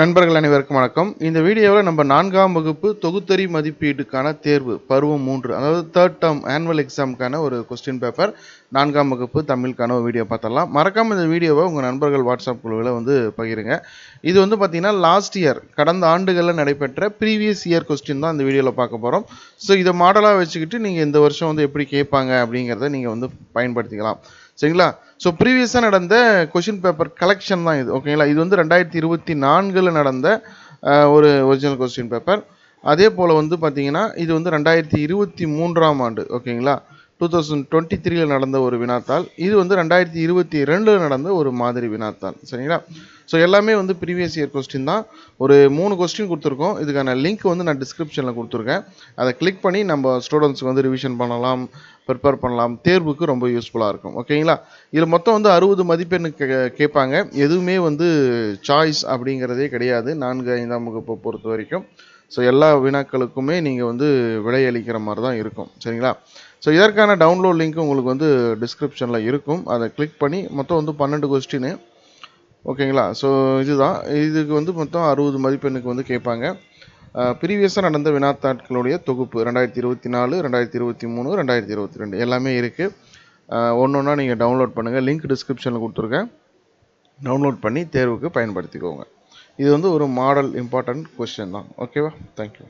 நண்பர்கள் அனைவருக்கும் வணக்கம். இந்த வீடியோவில் நம்ம நான்காம் வகுப்பு தொகுத்தறி மதிப்பீடுக்கான தேர்வு பருவம் மூன்று அதாவது தேர்ட் டேர்ம் ஆனுவல் எக்ஸாமுக்கான ஒரு கொஸ்டின் பேப்பர் நான்காம் வகுப்பு தமிழுக்கான ஒரு வீடியோ பார்த்தலாம் மறக்காமல் இந்த வீடியோவை உங்கள் நண்பர்கள் வாட்ஸ்அப் குழுவில் வந்து பகிருங்க. இது வந்து பார்த்திங்கன்னா லாஸ்ட் இயர் கடந்த ஆண்டுகளில் நடைபெற்ற ப்ரீவியஸ் இயர் கொஸ்டின் தான் இந்த வீடியோவில் பார்க்க போகிறோம் ஸோ இதை மாடலாக வச்சுக்கிட்டு நீங்கள் இந்த வருஷம் வந்து எப்படி கேட்பாங்க அப்படிங்கிறத நீங்கள் வந்து பயன்படுத்திக்கலாம். சரிங்களா? ஸோ ப்ரீவியஸாக நடந்த கொஷின் பேப்பர் கலெக்ஷன் தான் இது ஓகேங்களா இது வந்து ரெண்டாயிரத்தி இருபத்தி நான்கில் நடந்த ஒரு ஒரிஜினல் கொஸ்டின் பேப்பர் அதே போல் வந்து பார்த்தீங்கன்னா இது வந்து ரெண்டாயிரத்தி இருபத்தி மூன்றாம் ஆண்டு ஓகேங்களா டூ தௌசண்ட் டுவெண்ட்டி த்ரீல நடந்த ஒரு வினாத்தாள் இது வந்து ரெண்டாயிரத்தி இருபத்தி ரெண்டில் நடந்த ஒரு மாதிரி வினாத்தாள் சரிங்களா? ஸோ எல்லாமே வந்து ப்ரீவியஸ் இயர் கொஸ்டின் தான். ஒரு மூணு கொஸ்டின் கொடுத்துருக்கோம். இதுக்கான லிங்க் வந்து நான் டிஸ்கிரிப்ஷனில் கொடுத்துருக்கேன். அதை கிளிக் பண்ணி நம்ம ஸ்டூடெண்ட்ஸ்க்கு வந்து ரிவிஷன் பண்ணலாம் ப்ரிப்பேர் பண்ணலாம். தேர்வுக்கு ரொம்ப யூஸ்ஃபுல்லாக இருக்கும். ஓகேங்களா? இதில் மொத்தம் வந்து அறுபது மதிப்பெண் கே- கேட்பாங்க. எதுவுமே வந்து சாய்ஸ் அப்படிங்கிறதே கிடையாது. நான்கு ஐந்தாம் வகுப்பை பொறுத்த வரைக்கும். ஸோ எல்லா வினாக்களுக்குமே நீங்கள் வந்து விடையளிக்கிற மாதிரி தான் இருக்கும். சரிங்களா? ஸோ இதற்கான டவுன்லோட் லிங்க் உங்களுக்கு வந்து டிஸ்கிரிப்ஷனில் இருக்கும். அதை கிளிக் பண்ணி மொத்தம் வந்து பன்னெண்டு கொஸ்டின் ஓகேங்களா? ஸோ இதுதான். இதுக்கு வந்து மொத்தம் அறுபது மதிப்பெண்ணுக்கு வந்து கேட்பாங்க. ப்ரீவியஸாக நடந்த வினாத்தாட்களுடைய தொகுப்பு ரெண்டாயிரத்தி இருபத்தி நாலு ரெண்டாயிரத்தி இருபத்தி மூணு ரெண்டாயிரத்தி இருபத்தி ரெண்டு. எல்லாமே இருக்குது ஒன்று ஒன்றா நீங்கள் டவுன்லோட் பண்ணுங்கள் லிங்க் டிஸ்கிரிப்ஷனில் கொடுத்துருக்கேன். டவுன்லோட் பண்ணி தேர்வுக்கு பயன்படுத்திக்கோங்க. இது வந்து ஒரு மாடல் இம்பார்ட்டன்ட் கொஸ்டின் தான். ஓகேவா தேங்க்யூ